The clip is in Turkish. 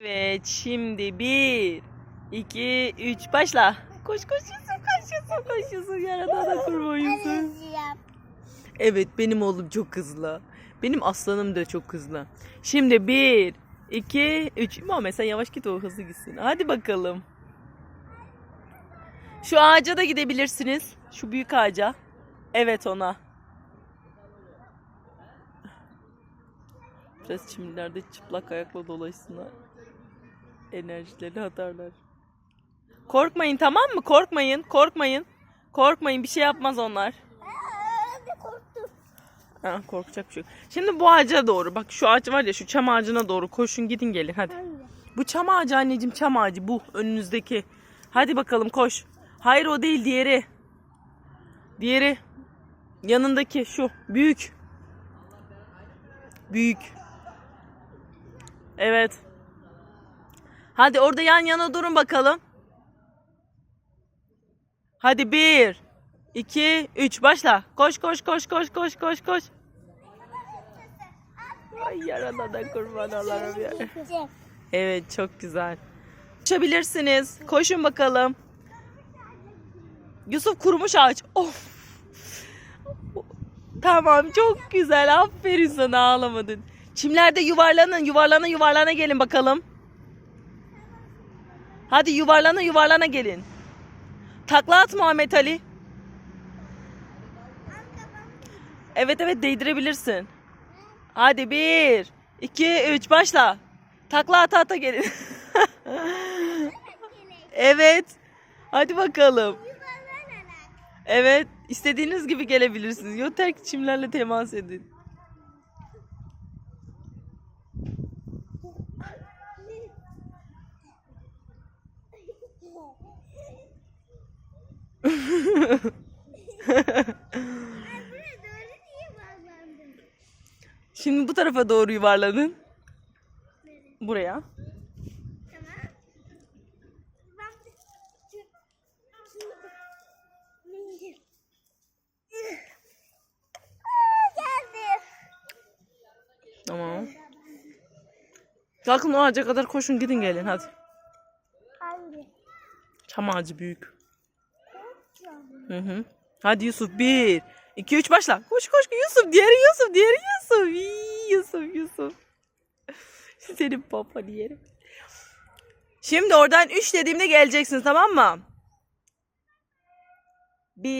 Evet şimdi bir, iki, üç başla. Koş koş koş koş Yusuf yarada da kurban Yusuf. Evet benim oğlum çok hızlı. Benim aslanım da çok hızlı. Şimdi bir, iki, üç. Muhammed sen yavaş git o hızlı gitsin. Hadi bakalım. Şu ağaca da gidebilirsiniz. Şu büyük ağaca. Evet ona. Biraz çimlerde çıplak ayakla dolaşsınlar. Enerjileri atarlar. Korkmayın tamam mı? Korkmayın. Korkmayın. Korkmayın bir şey yapmaz onlar. Ha, korkacak bir şey yok. Şimdi bu ağaca doğru. Bak şu ağaç var ya şu çam ağacına doğru koşun gidin gelin hadi. Bu çam ağacı anneciğim çam ağacı bu önünüzdeki. Hadi bakalım koş. Hayır o değil diğeri. Diğeri. Yanındaki şu büyük. Büyük. Evet. Hadi orada yan yana durun bakalım. Hadi bir, iki, üç başla. Koş koş koş koş koş koş koş. Ay yarana da kurban olarım ya. Evet çok güzel. Koşabilirsiniz. Koşun bakalım. Yusuf kurumuş ağaç. Of. Tamam çok güzel. Aferin sana ağlamadın. Çimlerde yuvarlanın yuvarlana yuvarlana gelin bakalım. Hadi yuvarlana yuvarlana gelin. Takla at Muhammed Ali. Evet evet değdirebilirsin. Hadi bir, iki, üç başla. Takla ata ata gelin. evet. Hadi bakalım. Evet. istediğiniz gibi gelebilirsiniz. Yeter ki çimlerle temas edin. Şimdi bu tarafa doğru yuvarlanın. Buraya. Tamam. Kalkın o ağaca kadar koşun gidin gelin hadi. Hangi? Çam ağacı büyük. Hı hı. Hadi Yusuf bir, iki, üç başla. Koş koş Yusuf, diğeri Yusuf, diğeri Yusuf. İyi, Yusuf, Yusuf. Senin babanı yerim. Şimdi oradan üç dediğimde geleceksiniz tamam mı?